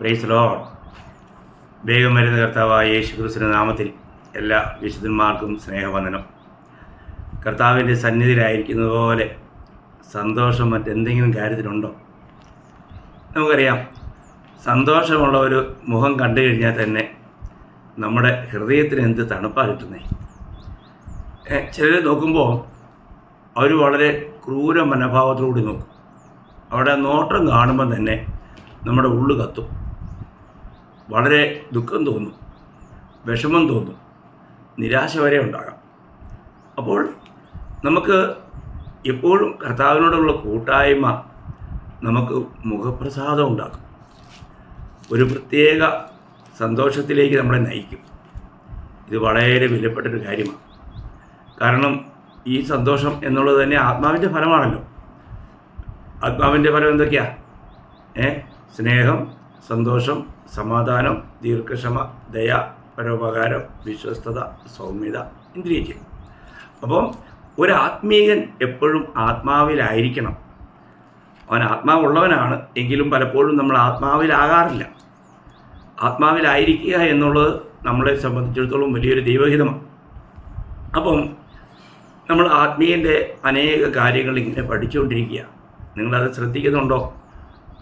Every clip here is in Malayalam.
പ്രൈസ് ലോഡ് വേഗം വരുന്ന കർത്താവായ യേശു ക്രിസ്തുവിന്റെ നാമത്തിൽ എല്ലാ വിശുദ്ധന്മാർക്കും സ്നേഹവന്ദനം. കർത്താവിന്റെ സന്നിധിയിലായിരിക്കുന്നത് പോലെ സന്തോഷം മറ്റെന്തെങ്കിലും കാര്യത്തിലുണ്ടോ? നമുക്കറിയാം സന്തോഷമുള്ള ഒരു മുഖം കണ്ടു കഴിഞ്ഞാൽ തന്നെ നമ്മുടെ ഹൃദയത്തിന് എന്ത് തണുപ്പാണ് കിട്ടുന്നത് ചിലർ നോക്കുമ്പോൾ അവർ വളരെ ക്രൂര മനോഭാവത്തോടുകൂടി നോക്കും. അവിടെ നോട്ടം കാണുമ്പോൾ തന്നെ നമ്മുടെ ഉള്ളു കത്തും. വളരെ ദുഃഖം തോന്നും വിഷമം തോന്നും നിരാശ വരെ ഉണ്ടാകാം. അപ്പോൾ നമുക്ക് എപ്പോഴും കർത്താവിനോടുള്ള കൂട്ടായ്മ നമുക്ക് മുഖപ്രസാദം ഉണ്ടാക്കും. ഒരു പ്രത്യേക സന്തോഷത്തിലേക്ക് നമ്മളെ നയിക്കും. ഇത് വളരെ വിലപ്പെട്ടൊരു കാര്യമാണ്. കാരണം ഈ സന്തോഷം എന്നുള്ളത് തന്നെ ആത്മാവിന്റെ ഫലമാണല്ലോ. ആത്മാവിന്റെ ഫലം എന്തൊക്കെയാ? ഏ? സ്നേഹം സന്തോഷം സമാധാനം ദീർഘക്ഷമ ദയ പരോപകാരം വിശ്വസ്തത സൗമ്യത ഇന്ദ്രിയജ്യം അപ്പം ഒരു ആത്മീയൻ എപ്പോഴും ആത്മാവിലായിരിക്കണം. അവൻ ആത്മാവുള്ളവനാണ് എങ്കിലും പലപ്പോഴും നമ്മൾ ആത്മാവിലാകാറില്ല. ആത്മാവിലായിരിക്കുക എന്നുള്ളത് നമ്മളെ സംബന്ധിച്ചിടത്തോളം വലിയൊരു ദൈവഹിതമാണ്. അപ്പം നമ്മൾ ആത്മീയന്റെ അനേക കാര്യങ്ങൾ ഇങ്ങനെ പഠിച്ചുകൊണ്ടിരിക്കുക നിങ്ങളത് ശ്രദ്ധിക്കുന്നുണ്ടോ?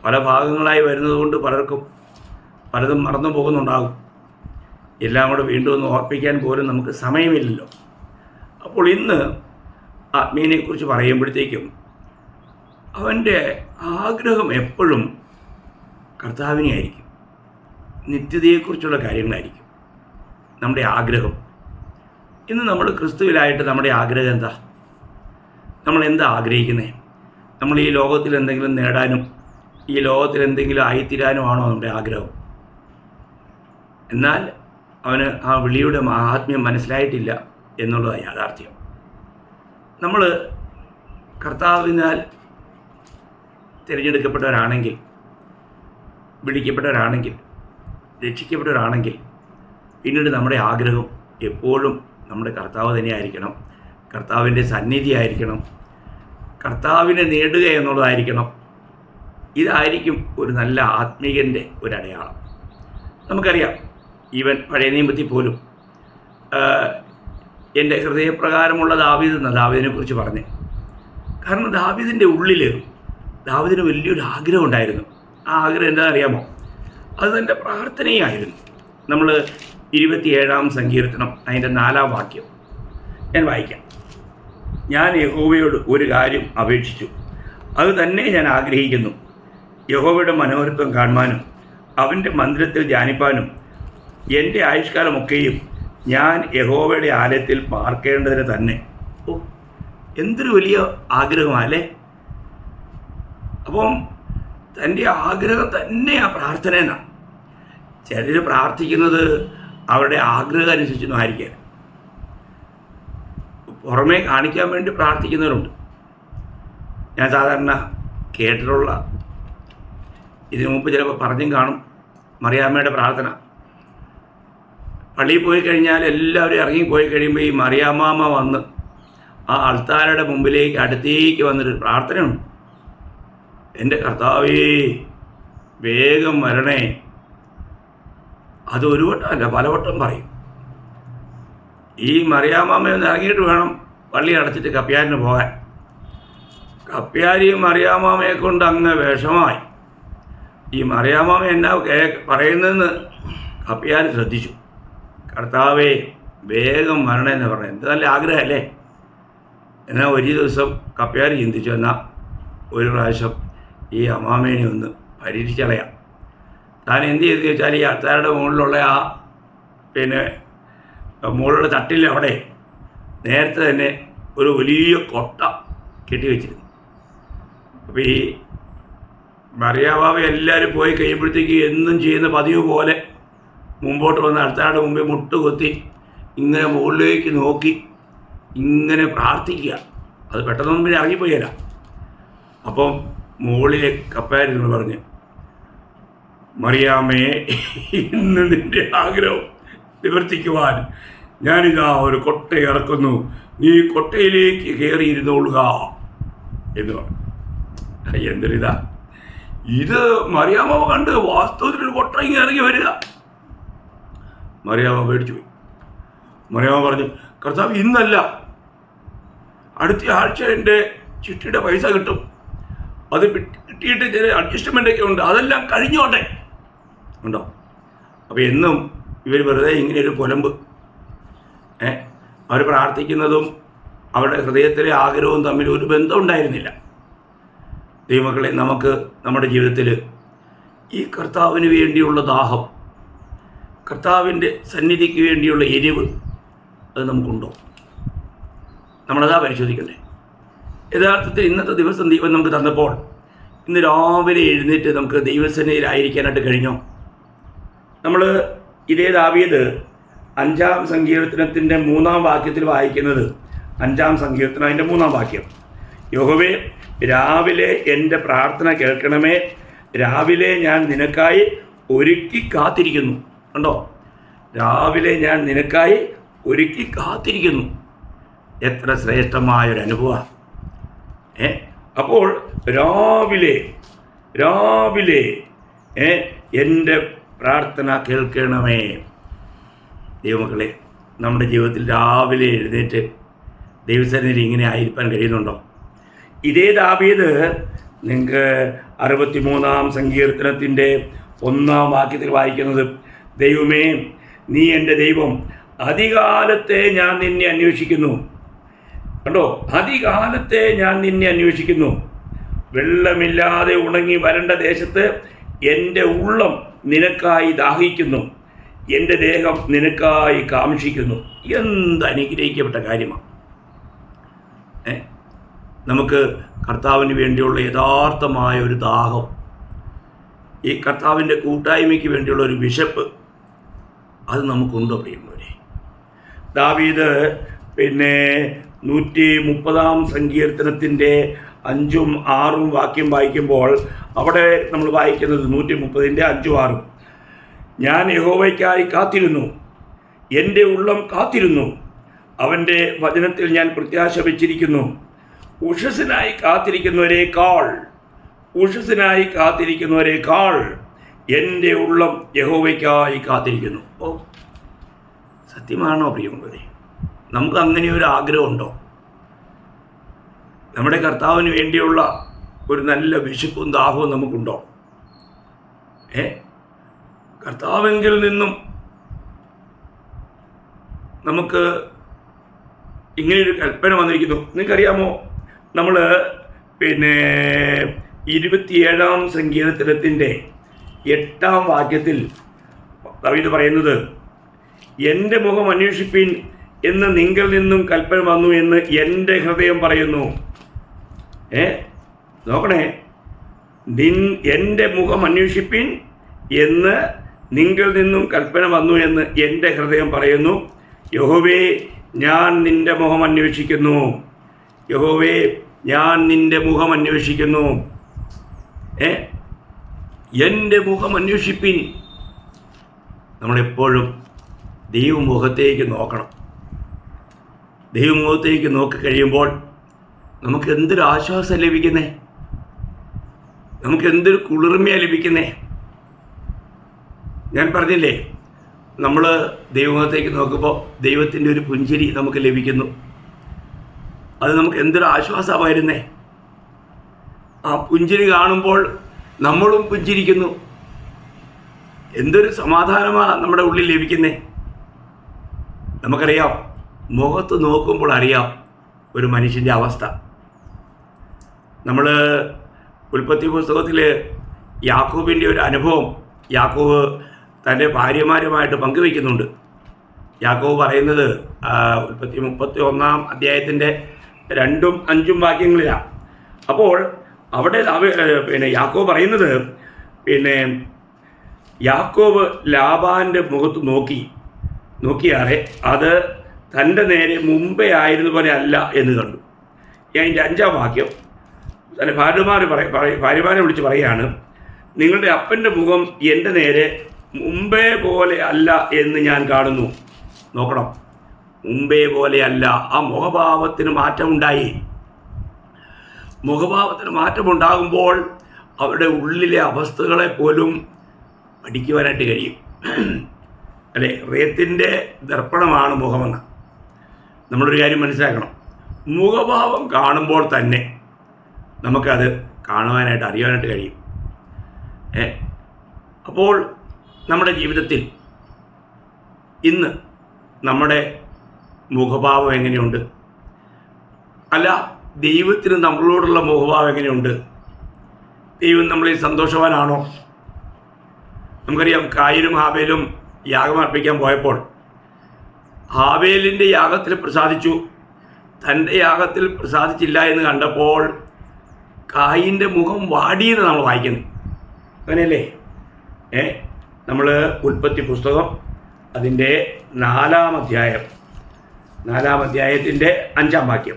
പല ഭാഗങ്ങളായി വരുന്നത് കൊണ്ട് പലർക്കും പലതും മറന്നു പോകുന്നുണ്ടാകും. എല്ലാം കൂടെ വീണ്ടും ഒന്ന് ഓർപ്പിക്കാൻ പോലും നമുക്ക് സമയമില്ലല്ലോ. അപ്പോൾ ഇന്ന് ആത്മീയനെക്കുറിച്ച് പറയുമ്പോഴത്തേക്കും അവന്റെ ആഗ്രഹം എപ്പോഴും കർത്താവിനെ ആയിരിക്കും. നിത്യതയെക്കുറിച്ചുള്ള കാര്യങ്ങളായിരിക്കും നമ്മുടെ ആഗ്രഹം. ഇന്ന് നമ്മൾ ക്രിസ്തുവിലായിട്ട് നമ്മുടെ ആഗ്രഹം എന്താ? നമ്മൾ എന്താ ആഗ്രഹിക്കുന്നത് നമ്മൾ ഈ ലോകത്തിൽ എന്തെങ്കിലും നേടാനും ഈ ലോകത്തിൽ എന്തെങ്കിലും ആയിത്തീരാനുമാണോ നമ്മുടെ ആഗ്രഹം? എന്നാൽ അവന് ആ വിളിയുടെ മഹാത്മ്യം മനസ്സിലായിട്ടില്ല എന്നുള്ളതാണ് യാഥാർത്ഥ്യം. നമ്മൾ കർത്താവിനാൽ തിരഞ്ഞെടുക്കപ്പെട്ടവരാണെങ്കിൽ വിളിക്കപ്പെട്ടവരാണെങ്കിൽ രക്ഷിക്കപ്പെട്ടവരാണെങ്കിൽ പിന്നീട് നമ്മുടെ ആഗ്രഹം എപ്പോഴും നമ്മുടെ കർത്താവ് തന്നെയായിരിക്കണം. കർത്താവിന്റെ സന്നിധി ആയിരിക്കണം കർത്താവിനെ നേടുക എന്നുള്ളതായിരിക്കണം. ഇതായിരിക്കും ഒരു നല്ല ആത്മീയന്റെ ഒരു അടയാളം. നമുക്കറിയാം ഈവൻ പഴയ നിയമത്തിൽ പോലും എന്റെ ഹൃദയപ്രകാരമുള്ള ദാവീദ് എന്ന ദാവീദിനെ കുറിച്ച് പറഞ്ഞ്. കാരണം ദാവീദിന്റെ ഉള്ളിൽ ദാവീദിന് വലിയൊരു ആഗ്രഹം ഉണ്ടായിരുന്നു. ആ ആഗ്രഹം എന്താണെന്ന് അറിയാമോ അത് തന്റെ പ്രാർത്ഥനയായിരുന്നു. നമ്മൾ ഇരുപത്തിയേഴാം സങ്കീർത്തനം അതിന്റെ നാലാം വാക്യം ഞാൻ വായിക്കാം. ഞാൻ യഹോവയോട് ഒരു കാര്യം അപേക്ഷിച്ചു. അത് തന്നെ ഞാൻ ആഗ്രഹിക്കുന്നു. യഹോവയുടെ മനോഹരത്വം കാണുവാനും അവന്റെ മന്ദിരത്തിൽ ധ്യാനിപ്പാനും എന്റെ ആയുഷ്കാലമൊക്കെയും ഞാൻ യഹോവയുടെ ആലയത്തിൽ പാർക്കേണ്ടതിന് തന്നെ. ഓ എന്തൊരു വലിയ ആഗ്രഹമല്ലേ അപ്പം തന്റെ ആഗ്രഹം തന്നെ ആ പ്രാർത്ഥന എന്നാണ് ചിലർ പ്രാർത്ഥിക്കുന്നത് അവരുടെ ആഗ്രഹം അനുസരിച്ചൊന്നും ആയിരിക്കില്ല പുറമേ കാണിക്കാൻ വേണ്ടി പ്രാർത്ഥിക്കുന്നവരുണ്ട്. ഞാൻ സാധാരണ കേട്ടിട്ടുള്ള ഇതിനു മുമ്പ് ചിലപ്പോൾ പറഞ്ഞും കാണും. മറിയാമ്മയുടെ പ്രാർത്ഥന. പള്ളിയിൽ പോയി കഴിഞ്ഞാൽ എല്ലാവരും ഇറങ്ങിപ്പോയി കഴിയുമ്പോൾ ഈ മറിയാമ്മ വന്ന് ആ അൾത്താരയുടെ മുമ്പിലേക്ക് അടുത്തേക്ക് വന്നിട്ട് പ്രാർത്ഥനയുണ്ട്. എന്റെ കർത്താവേ വേഗം വരണേ. അത് ഒരു വട്ടമല്ല പലവട്ടം പറയും. ഈ മറിയാമ്മ ഒന്ന് ഇറങ്ങിയിട്ട് വേണം പള്ളി അടച്ചിട്ട് കപ്പ്യാരിന് പോകാൻ. കപ്പ്യാരിയും മറിയാമ്മയെ കൊണ്ട് അങ്ങ് വിഷമായി ഈ മറിയാമ്മ എന്നാ പറയുന്നതെന്ന് കപ്പിയാൻ ശ്രദ്ധിച്ചു. കർത്താവേ വേഗം വരണമെന്ന് പറഞ്ഞു. എന്ത് നല്ല ആഗ്രഹമല്ലേ എന്നാൽ ഒരു ദിവസം കപ്പയാർ ചിന്തിച്ചു. എന്നാൽ ഒരു പ്രാവശ്യം ഈ അമ്മാമേനെ ഒന്ന് പരീക്ഷിച്ചളയാം താൻ എന്ത് ചെയ്തു വെച്ചാൽ ഈ അത്താരുടെ മുകളിലുള്ള ആ പിന്നെ മുകളിലുള്ള തട്ടിൽ അവിടെ നേരത്തെ തന്നെ ഒരു വലിയ കൊട്ട കെട്ടി വെച്ചിരുന്നു. അപ്പോൾ ഈ മറിയാബാബ എല്ലാവരും പോയി കഴിയുമ്പോഴത്തേക്ക് എന്നും ചെയ്യുന്ന പതിവ് പോലെ മുമ്പോട്ട് വന്ന് അടുത്താളുടെ മുമ്പിൽ മുട്ടുകൊത്തി ഇങ്ങനെ മുകളിലേക്ക് നോക്കി ഇങ്ങനെ പ്രാർത്ഥിക്കുക. അത് പെട്ടെന്നൊന്നും പിന്നെ ഇറങ്ങിപ്പോയല്ല അപ്പം മുകളിലെ കപ്പായിരുന്നു പറഞ്ഞ് മറിയാമ്മയെ ഇന്ന് നിന്റെ ആഗ്രഹം നിവർത്തിക്കുവാൻ ഞാനിതാ ഒരു കൊട്ട ഇറക്കുന്നു. നീ കൊട്ടയിലേക്ക് കയറിയിരുന്നോളുക. എന്ന് പറഞ്ഞു. എന്തൊരിതാ ഇത് മറിയാമ്മ കണ്ട് വാസ്തവത്തിൽ ഒരു ഇറങ്ങി വരിക. മറിയാമ്മ പേടിച്ചു പോയി മറിയാമ്മ പറഞ്ഞു കർത്താവ് ഇന്നല്ല. അടുത്ത ആഴ്ച എന്റെ ചിട്ടിയുടെ പൈസ കിട്ടും. അത് കിട്ടിയിട്ട് ചില അഡ്ജസ്റ്റ്മെന്റ് ഒക്കെ ഉണ്ട്. അതെല്ലാം കഴിഞ്ഞോട്ടെ. ഉണ്ടോ? അപ്പോൾ എന്നും ഇവർ വെറുതെ ഇങ്ങനെ ഒരു പുലമ്പ് ഏ? അവർ പ്രാർത്ഥിക്കുന്നതും അവരുടെ ഹൃദയത്തിലെ ആഗ്രഹവും തമ്മിൽ ഒരു ബന്ധം ഉണ്ടായിരുന്നില്ല. ദൈവമക്കളെ നമുക്ക് നമ്മുടെ ജീവിതത്തിൽ ഈ കർത്താവിന് വേണ്ടിയുള്ള ദാഹം കർത്താവിന്റെ സന്നിധിക്ക് വേണ്ടിയുള്ള എരിവ് അത് നമുക്കുണ്ടോ? നമ്മളതാ പരിശോധിക്കണ്ടേ. യഥാർത്ഥത്തിൽ ഇന്നത്തെ ദിവസം ദൈവം നമുക്ക് തന്നപ്പോൾ ഇന്ന് രാവിലെ എഴുന്നേറ്റ് നമുക്ക് ദൈവസേനയിലായിരിക്കാനായിട്ട് കഴിഞ്ഞോ? നമ്മൾ ഇതേ ദാവീത് അഞ്ചാം സങ്കീർത്തനത്തിന്റെ മൂന്നാം വാക്യത്തിൽ വായിക്കുന്നത് അഞ്ചാം സങ്കീർത്തനം അതിന്റെ മൂന്നാം വാക്യം. യഹോവേ രാവിലെ എന്റെ പ്രാർത്ഥന കേൾക്കണമേ. രാവിലെ ഞാൻ നിനക്കായി ഒരുക്കി കാത്തിരിക്കുന്നു. കണ്ടോ? രാവിലെ ഞാൻ നിനക്കായി ഒരുക്കി കാത്തിരിക്കുന്നു. എത്ര ശ്രേഷ്ഠമായൊരു അനുഭവമാണ് ഏ? അപ്പോൾ രാവിലെ രാവിലെ ഏ എന്റെ പ്രാർത്ഥന കേൾക്കണമേ. ദൈവമക്കളെ നമ്മുടെ ജീവിതത്തിൽ രാവിലെ എഴുന്നേറ്റ് ദൈവസേനയിൽ ഇങ്ങനെ ആയിരിക്കാൻ കഴിയുന്നുണ്ടോ? ഇതേ ദാവീദ് നിങ്ങൾക്ക് അറുപത്തി മൂന്നാം സങ്കീർത്തനത്തിന്റെ ഒന്നാം വാക്യത്തിൽ വായിക്കുന്നത് ദൈവമേ നീ എന്റെ ദൈവം അധികാലത്തെ ഞാൻ നിന്നെ അന്വേഷിക്കുന്നു. കണ്ടോ? അധികാലത്തെ ഞാൻ നിന്നെ അന്വേഷിക്കുന്നു. വെള്ളമില്ലാതെ ഉണങ്ങി വരേണ്ട ദേശത്ത് എന്റെ ഉള്ളം നിനക്കായി ദാഹിക്കുന്നു. എന്റെ ദേഹം നിനക്കായി കാംക്ഷിക്കുന്നു. എന്ത് അനുഗ്രഹിക്കപ്പെട്ട കാര്യമാണ്. നമുക്ക് കർത്താവിന് വേണ്ടിയുള്ള യഥാർത്ഥമായ ഒരു ദാഹം. ഈ കർത്താവിന്റെ കൂട്ടായ്മയ്ക്ക് വേണ്ടിയുള്ള ഒരു വിശപ്പ് അത് നമുക്കുണ്ടോ പ്രിയമുള്ളവരെ. ദാവീദ് പിന്നെ നൂറ്റി മുപ്പതാം സങ്കീർത്തനത്തിന്റെ അഞ്ചും ആറും വാക്യം വായിക്കുമ്പോൾ അവിടെ നമ്മൾ വായിക്കുന്നത് നൂറ്റി മുപ്പതിന്റെ അഞ്ചും ആറും. ഞാൻ യഹോവയ്ക്കായി കാത്തിരുന്നു എന്റെ ഉള്ളം കാത്തിരുന്നു അവന്റെ വചനത്തിൽ ഞാൻ പ്രത്യാശ വെച്ചിരിക്കുന്നു ഉഷസ്സിനായി കാത്തിരിക്കുന്നവരേക്കാൾ ഉഷസ്സിനായി കാത്തിരിക്കുന്നവരേക്കാൾ എന്റെ ഉള്ളം യഹോവയ്ക്കായി കാത്തിരിക്കുന്നു. ഓ സത്യമാണോ പ്രിയമുള്ളവരെ? നമുക്ക് അങ്ങനെ ഒരു ആഗ്രഹമുണ്ടോ? നമ്മുടെ കർത്താവിന് വേണ്ടിയുള്ള ഒരു നല്ല വിശപ്പും ദാഹവും നമുക്കുണ്ടോ? ഏ? കർത്താവെങ്കിൽ നിന്നും നമുക്ക് ഇങ്ങനെയൊരു കൽപ്പന വന്നിരിക്കുന്നു. നിങ്ങൾക്കറിയാമോ? നമ്മൾ പിന്നെ ഇരുപത്തിയേഴാം സങ്കീർത്തനത്തിന്റെ എട്ടാം വാക്യത്തിൽ കവിത പറയുന്നത് എന്റെ മുഖം അന്വേഷിപ്പിൻ എന്ന് നിങ്ങൾ നിന്നും കൽപ്പന വന്നു എന്ന് എന്റെ ഹൃദയം പറയുന്നു. ഏ? നോക്കണേ. നിൻ എന്റെ മുഖം അന്വേഷിപ്പിൻ എന്ന് നിങ്ങൾ നിന്നും കൽപ്പന വന്നു എന്ന് എന്റെ ഹൃദയം പറയുന്നു. യഹോവേ ഞാൻ നിന്റെ മുഖം അന്വേഷിക്കുന്നു. യഹോവേ ഞാൻ നിന്റെ മുഖം അന്വേഷിക്കുന്നു. ഏ? എന്റെ മുഖം അന്വേഷിപ്പിൻ. നമ്മളെപ്പോഴും ദൈവമുഖത്തേക്ക് നോക്കണം. ദൈവമുഖത്തേക്ക് നോക്കി കഴിയുമ്പോൾ നമുക്ക് എന്തൊരു ആശ്വാസം ലഭിക്കുന്നേ? നമുക്ക് എന്തൊരു കുളിർമയാണ് ലഭിക്കുന്നേ? ഞാൻ പറഞ്ഞില്ലേ നമ്മൾ ദൈവമുഖത്തേക്ക് നോക്കുമ്പോൾ ദൈവത്തിന്റെ ഒരു പുഞ്ചിരി നമുക്ക് ലഭിക്കുന്നു. അത് നമുക്ക് എന്തൊരു ആശ്വാസമായിരുന്നേ? ആ പുഞ്ചിരി കാണുമ്പോൾ നമ്മളും പുഞ്ചിരിക്കുന്നു. എന്തൊരു സമാധാനമാണ് നമ്മുടെ ഉള്ളിൽ ലഭിക്കുന്നേ? നമുക്കറിയാം മുഖത്ത് നോക്കുമ്പോൾ അറിയാം ഒരു മനുഷ്യന്റെ അവസ്ഥ. നമ്മൾ ഉൽപ്പത്തി പുസ്തകത്തിൽ യാക്കൂബിന്റെ ഒരു അനുഭവം യാക്കൂബ് തന്റെ ഭാര്യമാരുമായിട്ട് പങ്കുവയ്ക്കുന്നുണ്ട്. യാക്കോബ് പറയുന്നത് ഉൽപ്പത്തി മുപ്പത്തി ഒന്നാം അധ്യായത്തിന്റെ രണ്ടും അഞ്ചും വാക്യങ്ങളിലാണ് അപ്പോൾ അവിടെ പിന്നെ യാക്കോബ് പറയുന്നത് പിന്നെ യാക്കോബ് ലാബാന്റെ മുഖത്ത് നോക്കി. നോക്കിയാറെ അത് തന്റെ നേരെ മുമ്പേ ആയിരുന്ന പോലെ അല്ല എന്ന് കണ്ടു. ഞാൻ എന്റെ അഞ്ചാം വാക്യം തന്റെ ഭാര്യമാർ പറയ ഭാര്യമാരെ വിളിച്ച് പറയുകയാണ് നിങ്ങളുടെ അപ്പന്റെ മുഖം എന്റെ നേരെ മുമ്പേ പോലെ അല്ല എന്ന് ഞാൻ കാണുന്നു. നോക്കണം. മുമ്പേ പോലെയല്ല. ആ മുഖഭാവത്തിന് മാറ്റമുണ്ടായി. മുഖഭാവത്തിന് മാറ്റമുണ്ടാകുമ്പോൾ അവരുടെ ഉള്ളിലെ അവസ്ഥകളെ പോലും പഠിക്കുവാനായിട്ട് കഴിയും. അല്ലെ? ഹൃദയത്തിന്റെ ദർപ്പണമാണ് മുഖമെന്ന്. നമ്മളൊരു കാര്യം മനസ്സിലാക്കണം. മുഖഭാവം കാണുമ്പോൾ തന്നെ നമുക്കത് കാണുവാനായിട്ട് അറിയാനായിട്ട് കഴിയും. ഏ? അപ്പോൾ നമ്മുടെ ജീവിതത്തിൽ ഇന്ന് നമ്മുടെ മുഖഭാവം എങ്ങനെയുണ്ട്? അല്ല ദൈവത്തിന് നമ്മളോടുള്ള മുഖഭാവം എങ്ങനെയുണ്ട്? ദൈവം നമ്മളിൽ സന്തോഷവാനാണോ? നമുക്കറിയാം കായലും ഹാബേലും യാഗം അർപ്പിക്കാൻ പോയപ്പോൾ ഹാബേലിന്റെ യാഗത്തിൽ പ്രസാദിച്ചു. തന്റെ യാഗത്തിൽ പ്രസാദിച്ചില്ല എന്ന് കണ്ടപ്പോൾ കായിന്റെ മുഖം വാടിയെന്ന് നമ്മൾ വായിക്കുന്നത് അങ്ങനെയല്ലേ? ഏ നമ്മൾ ഉൽപ്പത്തി പുസ്തകം അതിന്റെ നാലാം അധ്യായം. നാലാം അധ്യായത്തിന്റെ അഞ്ചാം വാക്യം.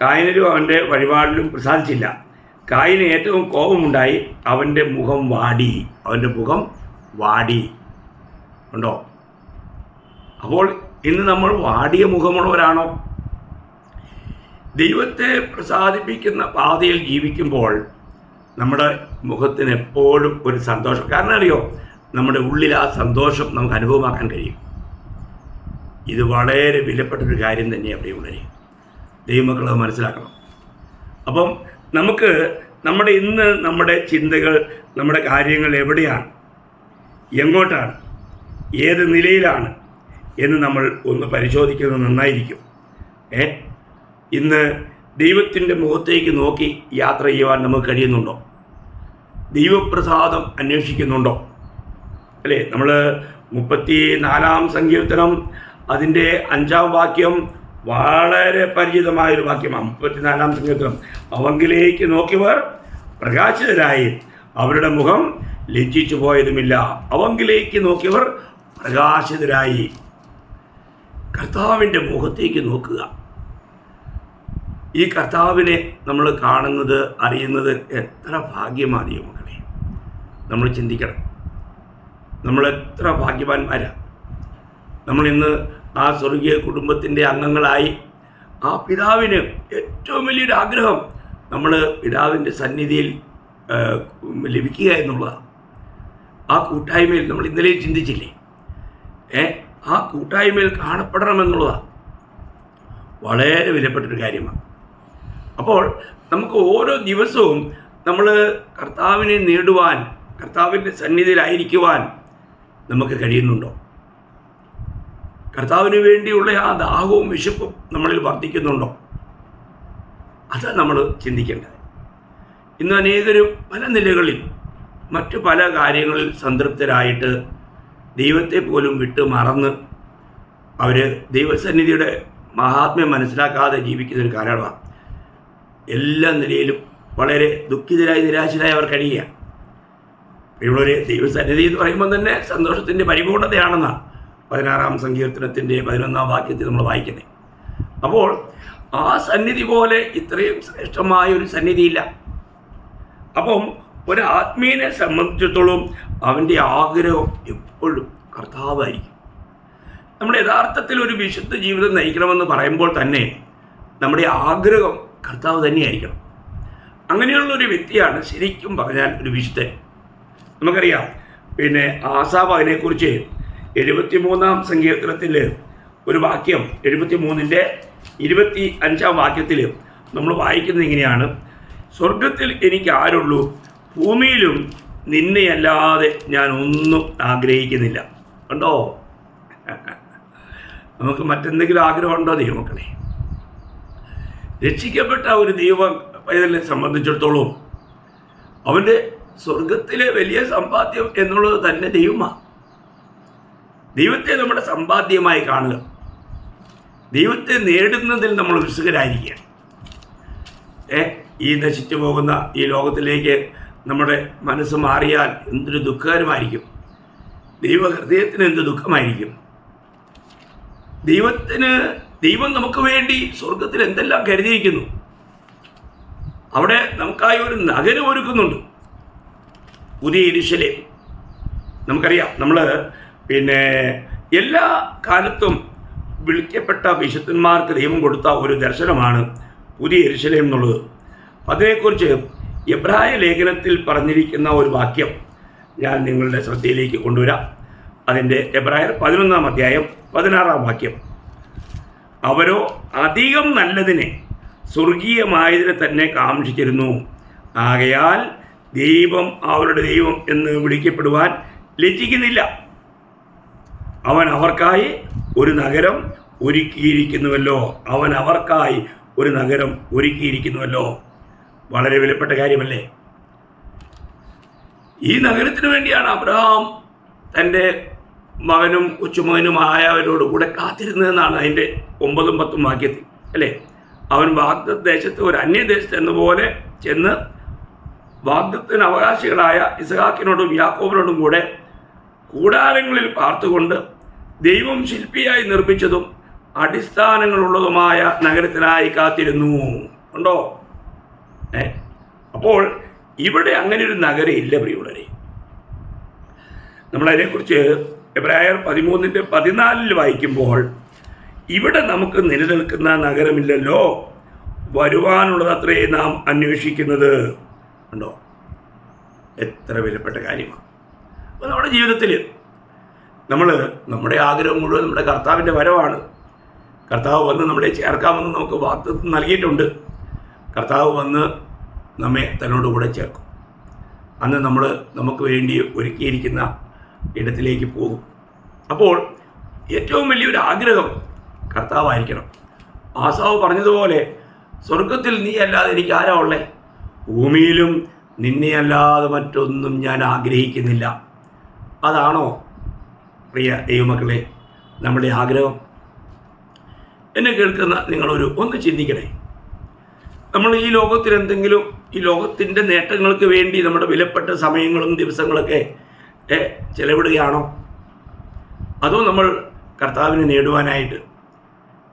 കായനരും അവന്റെ വഴിപാടിലും പ്രസാദിച്ചില്ല. കായിന് ഏറ്റവും കോപമുണ്ടായി അവന്റെ മുഖം വാടി. അവന്റെ മുഖം വാടി. ഉണ്ടോ? അപ്പോൾ ഇന്ന് നമ്മൾ വാടിയ മുഖമുള്ളവരാണോ? ദൈവത്തെ പ്രസാദിപ്പിക്കുന്ന പാതയിൽ ജീവിക്കുമ്പോൾ നമ്മുടെ മുഖത്തിന് എപ്പോഴും ഒരു സന്തോഷം. കാരണം അറിയോ? നമ്മുടെ ഉള്ളിൽ ആ സന്തോഷം നമുക്ക് അനുഭവമാക്കാൻ കഴിയും. ഇത് വളരെ വിലപ്പെട്ടൊരു കാര്യം തന്നെയാണ് അവിടെ ദൈവമക്കൾ അത് മനസ്സിലാക്കണം. അപ്പം നമുക്ക് നമ്മുടെ ഇന്ന് നമ്മുടെ ചിന്തകൾ നമ്മുടെ കാര്യങ്ങൾ എവിടെയാണ്? എങ്ങോട്ടാണ്? ഏത് നിലയിലാണ്? എന്ന് നമ്മൾ ഒന്ന് പരിശോധിക്കുന്നത് നന്നായിരിക്കും. ഏ? ഇന്ന് ദൈവത്തിന്റെ മുഖത്തേക്ക് നോക്കി യാത്ര ചെയ്യുവാൻ നമുക്ക് കഴിയുന്നുണ്ടോ? ദൈവപ്രസാദം അന്വേഷിക്കുന്നുണ്ടോ? അല്ലേ? നമ്മൾ മുപ്പത്തി നാലാം സങ്കീർത്തനം അതിന്റെ അഞ്ചാം വാക്യം വളരെ പരിചിതമായൊരു വാക്യമാണ് മുപ്പത്തിനാലാം സംഘത്തിലും അവങ്കിലേക്ക് നോക്കിയവർ പ്രകാശിതരായി. അവരുടെ മുഖം ലജ്ജിച്ചു പോയതുമില്ല. അവങ്കിലേക്ക് നോക്കിയവർ പ്രകാശിതരായി. കർത്താവിന്റെ മുഖത്തേക്ക് നോക്കുക. ഈ കർത്താവിനെ നമ്മൾ കാണുന്നത് അറിയുന്നത് എത്ര ഭാഗ്യമാണ് ഈ മക്കളെ. നമ്മൾ ചിന്തിക്കണം. നമ്മൾ എത്ര ഭാഗ്യവാന്മാരാണ് നമ്മൾ ഇന്ന് ആ സ്വർഗീയ കുടുംബത്തിന്റെ അംഗങ്ങളായി ആ പിതാവിന് ഏറ്റവും വലിയൊരു ആഗ്രഹം നമ്മൾ പിതാവിന്റെ സന്നിധിയിൽ ലഭിക്കുക എന്നുള്ളതാണ്. ആ കൂട്ടായ്മയിൽ നമ്മൾ ഇന്നലെ ചിന്തിച്ചില്ലേ? ഏ ആ കൂട്ടായ്മയിൽ കാണപ്പെടണമെന്നുള്ളതാണ്. വളരെ വിലപ്പെട്ടൊരു കാര്യമാണ്. അപ്പോൾ നമുക്ക് ഓരോ ദിവസവും നമ്മൾ കർത്താവിനെ നേടുവാൻ കർത്താവിന്റെ സന്നിധിയിലായിരിക്കുവാൻ നമുക്ക് കഴിയുന്നുണ്ടോ? കർത്താവിന് വേണ്ടിയുള്ള ആ ദാഹവും വിശപ്പും നമ്മളിൽ വർദ്ധിക്കുന്നുണ്ടോ? അതാണ് നമ്മൾ ചിന്തിക്കേണ്ടത്. ഇന്ന് അനേകരും പല നിലകളിൽ മറ്റു പല കാര്യങ്ങളിൽ സംതൃപ്തരായിട്ട് ദൈവത്തെ പോലും വിട്ട് മറന്ന് അവർ ദൈവസന്നിധിയുടെ മഹാത്മ്യം മനസ്സിലാക്കാതെ ജീവിക്കുന്ന ഒരു കാലയളവാണ്. എല്ലാ നിലയിലും വളരെ ദുഃഖിതരായി നിരാശരായി അവർ കഴിയുക ഇവിടെ ദൈവസന്നിധി എന്ന് പറയുമ്പോൾ തന്നെ സന്തോഷത്തിന്റെ പരിപൂർണതയാണെന്നാണ്. പതിനാറാം സങ്കീർത്തനത്തിന്റെ പതിനൊന്നാം വാക്യത്തിൽ നമ്മൾ വായിക്കുന്നത്. അപ്പോൾ ആ സന്നിധി പോലെ ഇത്രയും ശ്രേഷ്ഠമായ ഒരു സന്നിധിയില്ല. അപ്പം ഒരു ആത്മീയനെ സംബന്ധിച്ചിടത്തോളം അവന്റെ ആഗ്രഹം എപ്പോഴും കർത്താവായിരിക്കും. നമ്മൾ യഥാർത്ഥത്തിൽ ഒരു വിശുദ്ധ ജീവിതം നയിക്കണമെന്ന് പറയുമ്പോൾ തന്നെ നമ്മുടെ ആഗ്രഹം കർത്താവ് തന്നെയായിരിക്കണം. അങ്ങനെയുള്ള ഒരു വ്യക്തിയാണ് ശരിക്കും പറഞ്ഞാൽ ഒരു വിശുദ്ധൻ. നമുക്കറിയാം പിന്നെ ആസാബ് അതിനെക്കുറിച്ച് എഴുപത്തി സങ്കീർത്തനത്തിൽ ഒരു വാക്യം എഴുപത്തി മൂന്നിന്റെ ഇരുപത്തി അഞ്ചാം വാക്യത്തിൽ നമ്മൾ വായിക്കുന്നത് ഇങ്ങനെയാണ്. സ്വർഗത്തിൽ എനിക്ക് ആരുള്ളൂ ഭൂമിയിലും നിന്നെയല്ലാതെ ഞാൻ ഒന്നും ആഗ്രഹിക്കുന്നില്ല. ഉണ്ടോ നമുക്ക് മറ്റെന്തെങ്കിലും ആഗ്രഹമുണ്ടോ ദൈവമക്കളെ? രക്ഷിക്കപ്പെട്ട ഒരു ദൈവ പൈതലിനെ സംബന്ധിച്ചിടത്തോളം അവന്റെ സ്വർഗത്തിലെ വലിയ സമ്പാദ്യം എന്നുള്ളത് തന്നെ ദൈവമാണ്. ദൈവത്തെ നമ്മുടെ സമ്പാദ്യമായി കാണുക. ദൈവത്തെ നേടുന്നതിൽ നമ്മൾ ഉത്സുകരായിരിക്കുക ഏ ഈ നശിച്ചു പോകുന്ന ഈ ലോകത്തിലേക്ക് നമ്മുടെ മനസ്സ് മാറിയാൽ എന്തൊരു ദുഃഖകരമായിരിക്കും. ദൈവഹൃദയത്തിന് എന്ത് ദുഃഖമായിരിക്കും. ദൈവത്തിന് ദൈവം നമുക്ക് വേണ്ടി സ്വർഗത്തിൽ എന്തെല്ലാം കരുതിയിരിക്കുന്നു. അവിടെ നമുക്കായി ഒരു നഗരം ഒരുക്കുന്നുണ്ട്. പുതിയ ഇരിശലേ നമുക്കറിയാം നമ്മൾ പിന്നെ എല്ലാ കാലത്തും വിളിക്കപ്പെട്ട വിശുദ്ധന്മാർക്ക് ദൈവം കൊടുത്ത ഒരു ദർശനമാണ് പുതിയ എരിശലേം എന്നുള്ളത്. അതിനെക്കുറിച്ച് എബ്രായ ലേഖനത്തിൽ പറഞ്ഞിരിക്കുന്ന ഒരു വാക്യം ഞാൻ നിങ്ങളുടെ ശ്രദ്ധയിലേക്ക് കൊണ്ടുവരാം. അതിന്റെ എബ്രായർ പതിനൊന്നാം അധ്യായം പതിനാറാം വാക്യം. അവരോ അധികം നല്ലതിനെ സ്വർഗീയമായതിനെ തന്നെ കാക്ഷിച്ചിരുന്നു. ആകയാൽ ദൈവം അവരുടെ ദൈവം എന്ന് വിളിക്കപ്പെടുവാൻ ലജ്ജിക്കുന്നില്ല. അവൻ അവർക്കായി ഒരു നഗരം ഒരുക്കിയിരിക്കുന്നുവല്ലോ. അവൻ അവർക്കായി ഒരു നഗരം ഒരുക്കിയിരിക്കുന്നുവല്ലോ. വളരെ വിലപ്പെട്ട കാര്യമല്ലേ? ഈ നഗരത്തിന് വേണ്ടിയാണ് അബ്രഹാം തന്റെ മകനും കൊച്ചുമകനുമായവരോട് കൂടെ കാത്തിരുന്നതെന്നാണ് അതിന്റെ ഒമ്പതും പത്തും വാക്യത്തിൽ അല്ലേ? അവൻ വാഗ്ദത്ത് ദേശത്ത് ഒരു അന്യദേശത്ത് എന്ന പോലെ ചെന്ന് വാഗ്ദത്തിന് അവകാശികളായ ഇസഹാക്കിനോടും യാക്കോബിനോടും കൂടെ കൂടാരങ്ങളിൽ പാർത്തുകൊണ്ട് ദൈവം ശില്പിയായി നിർമ്മിച്ചതും അടിസ്ഥാനങ്ങളുള്ളതുമായ നഗരത്തിനായി കാത്തിരുന്നു. ഉണ്ടോ ഏ? അപ്പോൾ ഇവിടെ അങ്ങനെ ഒരു നഗരം ഇല്ല പ്രിയുള്ളവരെ നമ്മളതിനെക്കുറിച്ച് എബ്രായർ പതിമൂന്നിന്റെ പതിനാലിൽ വായിക്കുമ്പോൾ ഇവിടെ നമുക്ക് നിലനിൽക്കുന്ന നഗരമില്ലല്ലോ. വരുവാനുള്ളതത്രേ നാം അന്വേഷിക്കുന്നത്. ഉണ്ടോ എത്ര വിലപ്പെട്ട കാര്യമാണ്. അപ്പോൾ നമ്മുടെ ജീവിതത്തിൽ നമ്മൾ നമ്മുടെ ആഗ്രഹം മുഴുവൻ നമ്മുടെ കർത്താവിന്റെ വരവാണ്. കർത്താവ് വന്ന് നമ്മളെ ചേർക്കാമെന്ന് നമുക്ക് വാഗ്ദത്വം നൽകിയിട്ടുണ്ട്. കർത്താവ് വന്ന് നമ്മെ തന്നോട് കൂടെ ചേർക്കും. അന്ന് നമ്മൾ നമുക്ക് വേണ്ടി ഒരുക്കിയിരിക്കുന്ന ഇടത്തിലേക്ക് പോകും. അപ്പോൾ ഏറ്റവും വലിയൊരു ആഗ്രഹം കർത്താവായിരിക്കണം. ആസാവ് പറഞ്ഞതുപോലെ സ്വർഗത്തിൽ നീ അല്ലാതെ എനിക്ക് ആരാ ഉള്ളേ? ഭൂമിയിലും നിന്നെ അല്ലാതെ മറ്റൊന്നും ഞാൻ ആഗ്രഹിക്കുന്നില്ല. അതാണോ പ്രിയ ദൈവമക്കളെ നമ്മുടെ ആഗ്രഹം? എന്നെ കേൾക്കുന്ന നിങ്ങളൊരു ഒന്ന് ചിന്തിക്കണേ. നമ്മൾ ഈ ലോകത്തിൽ എന്തെങ്കിലും ഈ ലോകത്തിന്റെ നേട്ടങ്ങൾക്ക് വേണ്ടി നമ്മുടെ വിലപ്പെട്ട സമയങ്ങളും ദിവസങ്ങളൊക്കെ ചെലവിടുകയാണോ? അതോ നമ്മൾ കർത്താവിനെ നേടുവാനായിട്ട്?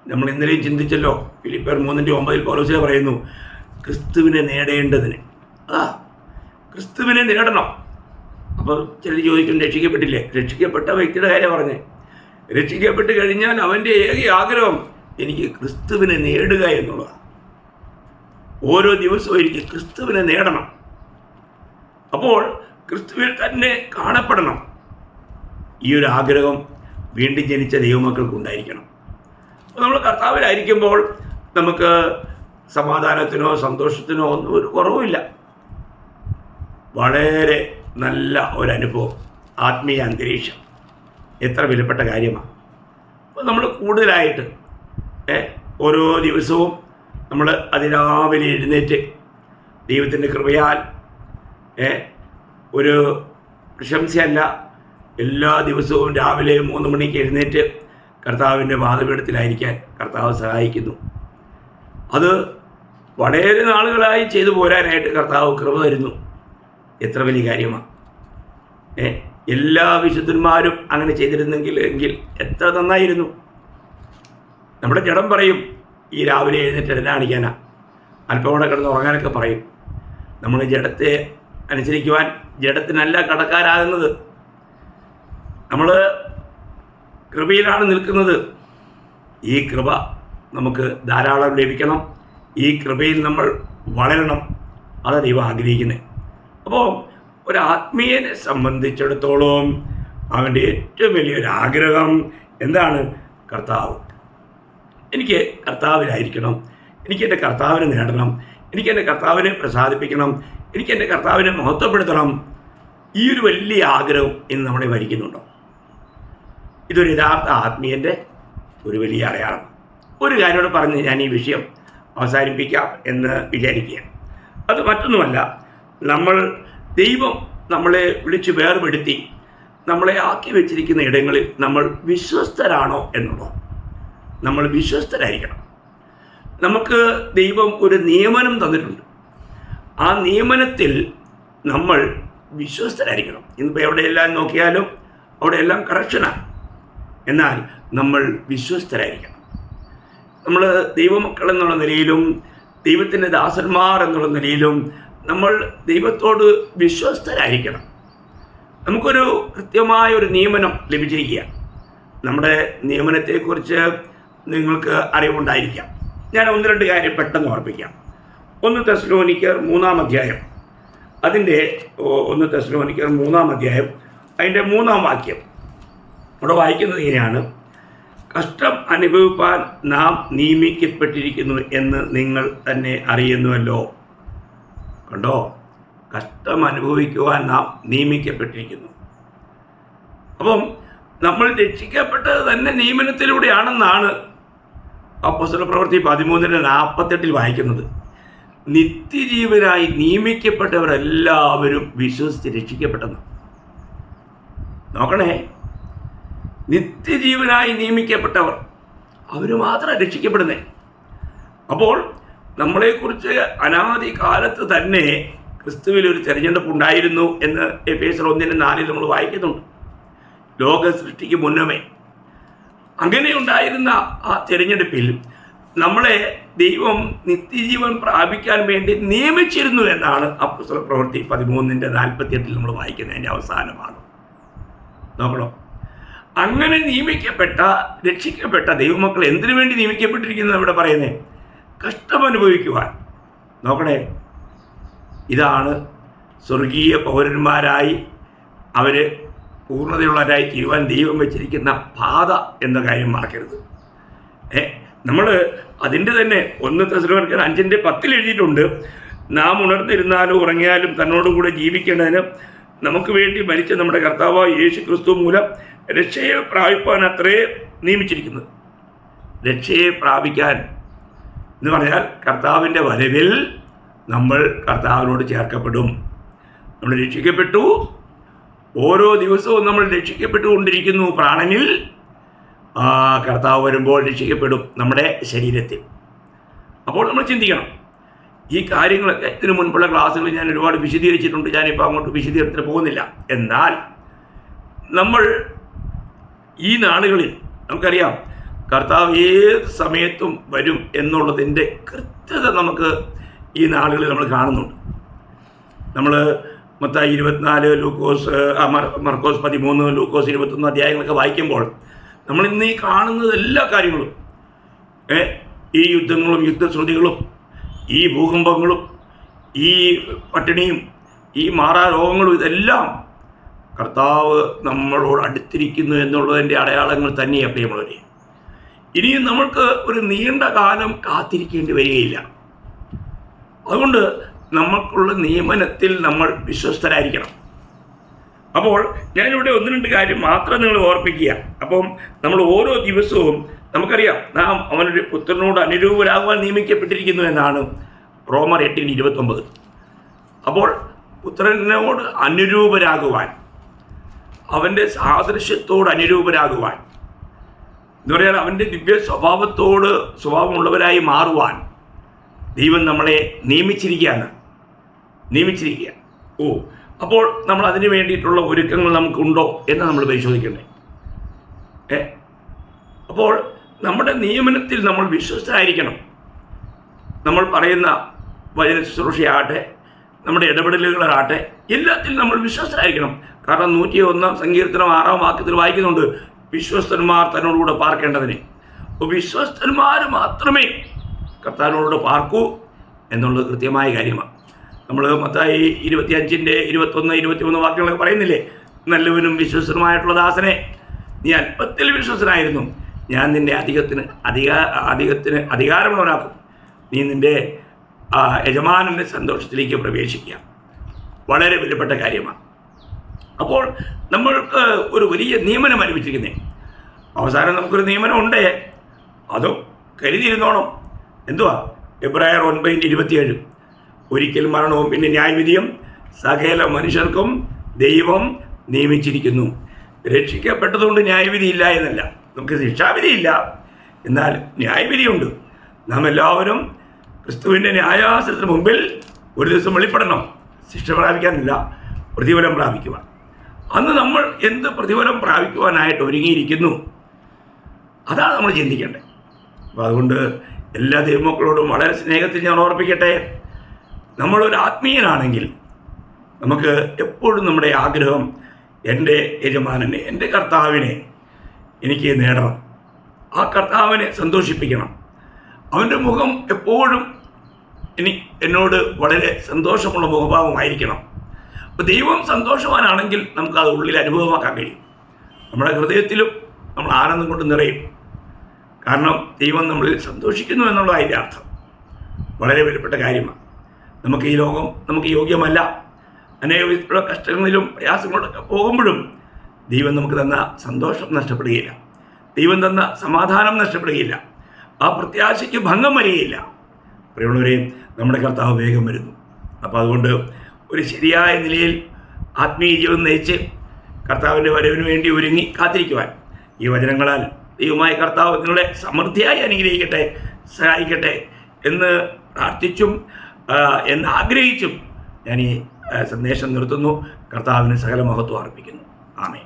നമ്മൾ ഇന്നലെയും ചിന്തിച്ചല്ലോ ഫിലിപ്പർ മൂന്നിന്റെ ഒമ്പതിൽ പൗലോസിലെ പറയുന്നു ക്രിസ്തുവിനെ നേടേണ്ടതിന്. ആ ക്രിസ്തുവിനെ നേടണം. അപ്പോൾ ചിലർ ചോദിക്കും രക്ഷിക്കപ്പെട്ടില്ലേ? രക്ഷിക്കപ്പെട്ട വ്യക്തിയുടെ കാര്യം പറഞ്ഞേ. രക്ഷിക്കപ്പെട്ട് കഴിഞ്ഞാൽ അവന്റെ ഏക ആഗ്രഹം എനിക്ക് ക്രിസ്തുവിനെ നേടുക എന്നുള്ളതാണ്. ഓരോ ദിവസവും എനിക്ക് ക്രിസ്തുവിനെ നേടണം. അപ്പോൾ ക്രിസ്തുവിൽ തന്നെ കാണപ്പെടണം. ഈ ഒരു ആഗ്രഹം വീണ്ടും ജനിച്ച ദൈവമക്കൾക്ക് ഉണ്ടായിരിക്കണം. അപ്പോൾ നമ്മൾ കർത്താവിലായിരിക്കുമ്പോൾ നമുക്ക് സമാധാനത്തിനോ സന്തോഷത്തിനോ ഒന്നും ഒരു കുറവുമില്ല. വളരെ നല്ല ഒരനുഭവം ആത്മീയ അന്തരീക്ഷം. എത്ര വിലപ്പെട്ട കാര്യമാണ് അപ്പോൾ നമ്മൾ കൂടുതലായിട്ട് ഓരോ ദിവസവും നമ്മൾ അതിരാവിലെ എഴുന്നേറ്റ് ദൈവത്തിന്റെ കൃപയാൽ ഒരു പ്രശംസയല്ല എല്ലാ ദിവസവും രാവിലെ മൂന്ന് മണിക്ക് എഴുന്നേറ്റ് കർത്താവിന്റെ വാദപീഠത്തിലായിരിക്കാൻ കർത്താവ് സഹായിക്കുന്നു. അത് വളരെ നാളുകളായി ചെയ്തു പോരാനായിട്ട് കർത്താവ് കൃപ തരുന്നു. എത്ര വലിയ കാര്യമാണ് ഏ എല്ലാ വിശുദ്ധന്മാരും അങ്ങനെ ചെയ്തിരുന്നെങ്കിൽ എങ്കിൽ എത്ര നന്നായിരുന്നു. നമ്മുടെ ജഡം പറയും ഈ രാവിലെ എഴുന്നേറ്റ് എന്നെ കാണിക്കാനാ. അല്പം കൂടെ കിടന്ന് ഉറങ്ങാനൊക്കെ പറയും. നമ്മൾ ജഡത്തെ അനുസരിക്കുവാൻ ജഡത്തിനല്ല കടക്കാരാകുന്നത്. നമ്മൾ കൃപയിലാണ് നിൽക്കുന്നത്. ഈ കൃപ നമുക്ക് ധാരാളം ലഭിക്കണം. ഈ കൃപയിൽ നമ്മൾ വളരണം. അത് ദൈവം ആഗ്രഹിക്കുന്നത്. അപ്പോൾ ഒരു ആത്മീയനെ സംബന്ധിച്ചിടത്തോളം അവന്റെ ഏറ്റവും വലിയൊരു ആഗ്രഹം എന്താണ്? കർത്താവ്. എനിക്ക് കർത്താവിലായിരിക്കണം. എനിക്ക് എന്റെ കർത്താവിനെ നേടണം. എനിക്ക് എന്റെ കർത്താവിനെ പ്രസാദിപ്പിക്കണം. എനിക്ക് എന്റെ കർത്താവിനെ മഹത്വപ്പെടുത്തണം. ഈ ഒരു വലിയ ആഗ്രഹം ഇന്ന് നമ്മളെ ഭരിക്കുന്നുണ്ടോ ഇതൊരു യഥാർത്ഥ ആത്മീയന്റെ ഒരു വലിയ അടയാളം. ഒരു കാര്യമോട് പറഞ്ഞ് ഞാൻ ഈ വിഷയം അവസാനിപ്പിക്കാം എന്ന് വിചാരിക്കുക അത് മറ്റൊന്നുമല്ല നമ്മൾ ദൈവം നമ്മളെ വിളിച്ച് വേർപെടുത്തി നമ്മളെ ആക്കി വെച്ചിരിക്കുന്ന ഇടങ്ങളിൽ നമ്മൾ വിശ്വസ്തരാണോ എന്നുള്ളത് നമ്മൾ വിശ്വസ്തരായിരിക്കണം. നമുക്ക് ദൈവം ഒരു നിയമനം തന്നിട്ടുണ്ട്. ആ നിയമനത്തിൽ നമ്മൾ വിശ്വസ്തരായിരിക്കണം. ഇന്നിപ്പോൾ എവിടെയെല്ലാം നോക്കിയാലും അവിടെയെല്ലാം കറക്ഷനാണ് എന്നാൽ നമ്മൾ വിശ്വസ്തരായിരിക്കണം. നമ്മൾ ദൈവമക്കൾ എന്നുള്ള നിലയിലും ദൈവത്തിന്റെ ദാസന്മാർ എന്നുള്ള നിലയിലും നമ്മൾ ദൈവത്തോട് വിശ്വസ്തരായിരിക്കണം. നമുക്കൊരു കൃത്യമായ ഒരു നിയമനം ലഭിച്ചിരിക്കുക. നമ്മുടെ നിയമനത്തെക്കുറിച്ച് നിങ്ങൾക്ക് അറിവുണ്ടായിരിക്കാം. ഞാൻ ഒന്ന് രണ്ട് കാര്യം പെട്ടെന്ന് ഓർപ്പിക്കാം. ഒന്ന് തെസ്ലോനിക്കർ മൂന്നാം അധ്യായം. അതിന്റെ ഒന്ന് തെസ്ലോനിക്കർ മൂന്നാം അധ്യായം അതിന്റെ മൂന്നാം വാക്യം. ഇവിടെ വായിക്കുന്നത് ഇങ്ങനെയാണ്. കഷ്ടം അനുഭവിപ്പാൻ നാം നിയമിക്കപ്പെട്ടിരിക്കുന്നു എന്ന് നിങ്ങൾ തന്നെ അറിയുന്നുവല്ലോ. കണ്ടോ? കഷ്ടം അനുഭവിക്കുവാൻ നാം നിയമിക്കപ്പെട്ടിരിക്കുന്നു. അപ്പം നമ്മൾ രക്ഷിക്കപ്പെട്ടത് തന്നെ നിയമനത്തിലൂടെയാണെന്നാണ് അപ്പസ്വല പ്രവൃത്തി പതിമൂന്നിന് നാൽപ്പത്തെട്ടിൽ വായിക്കുന്നത്. നിത്യജീവനായി നിയമിക്കപ്പെട്ടവരെല്ലാവരും വിശ്വസിച്ച് രക്ഷിക്കപ്പെട്ടെന്ന്. നോക്കണേ. നിത്യജീവനായി നിയമിക്കപ്പെട്ടവർ അവർ മാത്രം രക്ഷിക്കപ്പെടുന്നേ. അപ്പോൾ നമ്മളെക്കുറിച്ച് അനാദി കാലത്ത് തന്നെ ക്രിസ്തുവിൽ ഒരു തെരഞ്ഞെടുപ്പ് ഉണ്ടായിരുന്നു എന്ന് എഫേസർ ഒന്നിന് നാലിൽ നമ്മൾ വായിക്കുന്നുണ്ട്. ലോക സൃഷ്ടിക്ക് മുന്നമേ. അങ്ങനെ ഉണ്ടായിരുന്ന ആ തിരഞ്ഞെടുപ്പിൽ നമ്മളെ ദൈവം നിത്യജീവൻ പ്രാപിക്കാൻ വേണ്ടി നിയമിച്ചിരുന്നു എന്നാണ് അപ്പുസ്തല പ്രവൃത്തി പതിമൂന്നിന്റെ നാൽപ്പത്തിയെട്ടിൽ നമ്മൾ വായിക്കുന്നതിന്റെ അവസാന ഭാഗം നോക്കണം? അങ്ങനെ നിയമിക്കപ്പെട്ട രക്ഷിക്കപ്പെട്ട ദൈവമക്കൾ എന്തിനു വേണ്ടി നിയമിക്കപ്പെട്ടിരിക്കുന്നത് ഇവിടെ പറയുന്നത് കഷ്ടമനുഭവിക്കുവാൻ. നോക്കണേ ഇതാണ് സ്വർഗീയ പൗരന്മാരായി അവർ പൂർണതയുള്ളവരായി തീരുവാൻ ദൈവം വെച്ചിരിക്കുന്ന പാത എന്ന കാര്യം മറക്കരുത്. ഏ നമ്മൾ അതിന്റെ തന്നെ ഒന്ന് തെസലോനിക്കർ അഞ്ചിന്റെ പത്തിൽ എഴുതിയിട്ടുണ്ട് നാം ഉണർന്നിരുന്നാലും ഉറങ്ങിയാലും തന്നോടും കൂടെ ജീവിക്കേണ്ടതിന് നമുക്ക് വേണ്ടി മരിച്ച നമ്മുടെ കർത്താവ് യേശു ക്രിസ്തു മൂലം രക്ഷയെ പ്രാപിപ്പാൻ അത്രേ നിയമിച്ചിരിക്കുന്നത്. രക്ഷയെ പ്രാപിക്കാൻ എന്ന് പറഞ്ഞാൽ കർത്താവിന്റെ വരവിൽ നമ്മൾ കർത്താവിനോട് ചേർക്കപ്പെടും. നമ്മൾ രക്ഷിക്കപ്പെട്ടു. ഓരോ ദിവസവും നമ്മൾ രക്ഷിക്കപ്പെട്ടുകൊണ്ടിരിക്കുന്നു. പ്രാണനിൽ കർത്താവ് വരുമ്പോൾ രക്ഷിക്കപ്പെടും നമ്മുടെ ശരീരത്തിൽ. അപ്പോൾ നമ്മൾ ചിന്തിക്കണം. ഈ കാര്യങ്ങളൊക്കെ ഇതിനു മുൻപുള്ള ക്ലാസ്സുകൾ ഞാൻ ഒരുപാട് വിശദീകരിച്ചിട്ടുണ്ട്. ഞാനിപ്പോൾ അങ്ങോട്ട് വിശദീകരണത്തിന് പോകുന്നില്ല. എന്നാൽ നമ്മൾ ഈ നാളുകളിൽ നമുക്കറിയാം കർത്താവ് ഏത് സമയത്തും വരും എന്നുള്ളതിന്റെ കൃത്യത നമുക്ക് ഈ നാളുകളിൽ നമ്മൾ കാണുന്നുണ്ട്. നമ്മൾ മൊത്തം ഇരുപത്തിനാല് ലൂക്കോസ് മർക്കോസ് പതിമൂന്ന് ലൂക്കോസ് ഇരുപത്തൊന്ന് അധ്യായങ്ങളൊക്കെ വായിക്കുമ്പോൾ നമ്മൾ ഇന്ന് ഈ കാണുന്നത് എല്ലാ കാര്യങ്ങളും ഈ യുദ്ധങ്ങളും യുദ്ധശ്രുതികളും ഈ ഭൂകമ്പങ്ങളും ഈ പട്ടിണിയും ഈ മാറാ രോഗങ്ങളും ഇതെല്ലാം കർത്താവ് നമ്മളോട് അടുത്തിരിക്കുന്നു എന്നുള്ളതിന്റെ അടയാളങ്ങൾ തന്നെയാണ് പ്രിയമുള്ളവരെ. ഇനിയും നമ്മൾക്ക് ഒരു നീണ്ട കാലം കാത്തിരിക്കേണ്ടി വരികയില്ല. അതുകൊണ്ട് നമ്മൾക്കുള്ള നിയമനത്തിൽ നമ്മൾ വിശ്വസ്തരായിരിക്കണം. അപ്പോൾ ഞാനിവിടെ ഒന്ന് രണ്ട് കാര്യം മാത്രം നിങ്ങൾ ഓർപ്പിക്കുക. അപ്പം നമ്മൾ ഓരോ ദിവസവും നമുക്കറിയാം നാം അവനൊരു പുത്രനോട് അനുരൂപരാകുവാൻ നിയമിക്കപ്പെട്ടിരിക്കുന്നു എന്നാണ് റോമർ എട്ടിന് ഇരുപത്തൊമ്പത്. അപ്പോൾ പുത്രനോട് അനുരൂപരാകുവാൻ അവന്റെ സാദൃശ്യത്തോട് അനുരൂപരാകുവാൻ എന്ന് പറയാൻ അവന്റെ ദിവ്യ സ്വഭാവത്തോട് സ്വഭാവമുള്ളവരായി മാറുവാൻ ദൈവം നമ്മളെ നിയമിച്ചിരിക്കുകയാണ്. നിയമിച്ചിരിക്കുക. ഓ അപ്പോൾ നമ്മൾ അതിന് വേണ്ടിയിട്ടുള്ള ഒരുക്കങ്ങൾ നമുക്കുണ്ടോ എന്ന് നമ്മൾ പരിശോധിക്കണ്ടേ? ഏ അപ്പോൾ നമ്മുടെ നിയമനത്തിൽ നമ്മൾ വിശ്വസ്തരായിരിക്കണം. നമ്മൾ പറയുന്ന വചന ശുശ്രൂഷയാകട്ടെ നമ്മുടെ ഇടപെടലുകളാകട്ടെ എല്ലാത്തിലും നമ്മൾ വിശ്വസ്തരായിരിക്കണം. കാരണം നൂറ്റി ഒന്നാം സങ്കീർത്തനം ആറാം വാക്യത്തിൽ വായിക്കുന്നുണ്ട് വിശ്വസ്തന്മാർ തന്നോടുകൂടെ പാർക്കേണ്ടതിന്. വിശ്വസ്തന്മാർ മാത്രമേ കർത്താവിനോട് പാർക്കൂ എന്നുള്ളത് കൃത്യമായ കാര്യമാണ്. നമ്മൾ മത്തായി ഇരുപത്തിയഞ്ചിന്റെ ഇരുപത്തൊന്ന് ഇരുപത്തിമൂന്ന് വാക്യങ്ങളൊക്കെ പറയുന്നില്ലേ? നല്ലവനും വിശ്വസ്തനുമായിട്ടുള്ള ദാസനെ. നീ അല്പത്തിൽ വിശ്വസ്തനായിരുന്നു. ഞാൻ നിന്റെ അധികത്തിന് അധികാ അധികത്തിന് അധികാരമുള്ളവനാക്കും. നീ നിന്റെ യജമാനന്റെ സന്തോഷത്തിലേക്ക് പ്രവേശിക്കുക. വളരെ വിലപ്പെട്ട കാര്യമാണ്. അപ്പോൾ നമ്മൾക്ക് ഒരു വലിയ നിയമനം അനുവദിച്ചിരിക്കുന്നത് അവസാനം നമുക്കൊരു നിയമനം ഉണ്ട്. അതും കരുതിയിരുന്നോണം. എന്തുവാ? എബ്രായർ ഒൻപതിന്റെ ഇരുപത്തിയേഴ്. ഒരിക്കൽ മരണവും പിന്നെ ന്യായവിധിയും സകല മനുഷ്യർക്കും ദൈവം നിയമിച്ചിരിക്കുന്നു. രക്ഷിക്കപ്പെട്ടതുകൊണ്ട് ന്യായവിധി ഇല്ല എന്നല്ല. നമുക്ക് ശിക്ഷാവിധിയില്ല എന്നാൽ ന്യായവിധിയുണ്ട് നാം എല്ലാവരും ക്രിസ്തുവിന്റെ ന്യായാസനത്തിന് മുമ്പിൽ ഒരു ദിവസം വെളിപ്പെടണം. ശിക്ഷ പ്രാപിക്കാനില്ല. പ്രതിഫലം പ്രാപിക്കുവാൻ. അന്ന് നമ്മൾ എന്ത് പ്രതിഫലം പ്രാപിക്കുവാനായിട്ട് ഒരുങ്ങിയിരിക്കുന്നു? അതാണ് നമ്മൾ ചിന്തിക്കേണ്ടത്. അപ്പം അതുകൊണ്ട് എല്ലാ ദൈവമക്കളോടും വളരെ സ്നേഹത്തിൽ ഞാൻ ഓർപ്പിക്കട്ടെ. നമ്മളൊരു ആത്മീയനാണെങ്കിൽ നമുക്ക് എപ്പോഴും നമ്മുടെ ആഗ്രഹം എന്റെ യജമാനനെ എന്റെ കർത്താവിനെ എനിക്ക് നേടണം. ആ കർത്താവിനെ സന്തോഷിപ്പിക്കണം. അവന്റെ മുഖം എപ്പോഴും ഇനി എന്നോട് വളരെ സന്തോഷമുള്ള മുഖഭാവമായിരിക്കണം. അപ്പോൾ ദൈവം സന്തോഷവാനാണെങ്കിൽ നമുക്കത് ഉള്ളിൽ അനുഭവമാക്കാൻ കഴിയും. നമ്മുടെ ഹൃദയത്തിലും നമ്മൾ ആനന്ദം കൊണ്ട് നിറയും. കാരണം ദൈവം നമ്മളിൽ സന്തോഷിക്കുന്നു എന്നുള്ളത് അതിന്റെ അർത്ഥം വളരെ വിലപ്പെട്ട കാര്യമാണ്. നമുക്ക് ഈ ലോകം നമുക്ക് യോഗ്യമല്ല. അനേക വിധത്തിലുള്ള കഷ്ടങ്ങളിലും പ്രയാസങ്ങളിലൊക്കെ പോകുമ്പോഴും ദൈവം നമുക്ക് തന്ന സന്തോഷം നഷ്ടപ്പെടുകയില്ല. ദൈവം തന്ന സമാധാനം നഷ്ടപ്പെടുകയില്ല. ആ പ്രത്യാശയ്ക്ക് ഭംഗം വരികയില്ല. പ്രിയമുള്ളവരെ നമ്മുടെ കർത്താവ് വേഗം വരുന്നു. അപ്പോൾ അതുകൊണ്ട് ഒരു ശരിയായ നിലയിൽ ആത്മീയ ജീവിതം നയിച്ച് കർത്താവിന്റെ വരവിന് വേണ്ടി ഒരുങ്ങി കാത്തിരിക്കുവാൻ. ഈ വചനങ്ങളാൽ ദൈവമായ കർത്താവ് നിങ്ങളെ സമൃദ്ധിയായി അനുഗ്രഹിക്കട്ടെ സഹായിക്കട്ടെ എന്ന് പ്രാർത്ഥിച്ചും എന്ന് ആഗ്രഹിച്ചും ഞാൻ ഈ സന്ദേശം നിർത്തുന്നു. കർത്താവിന് സകല മഹത്വം അർപ്പിക്കുന്നു. ആമേ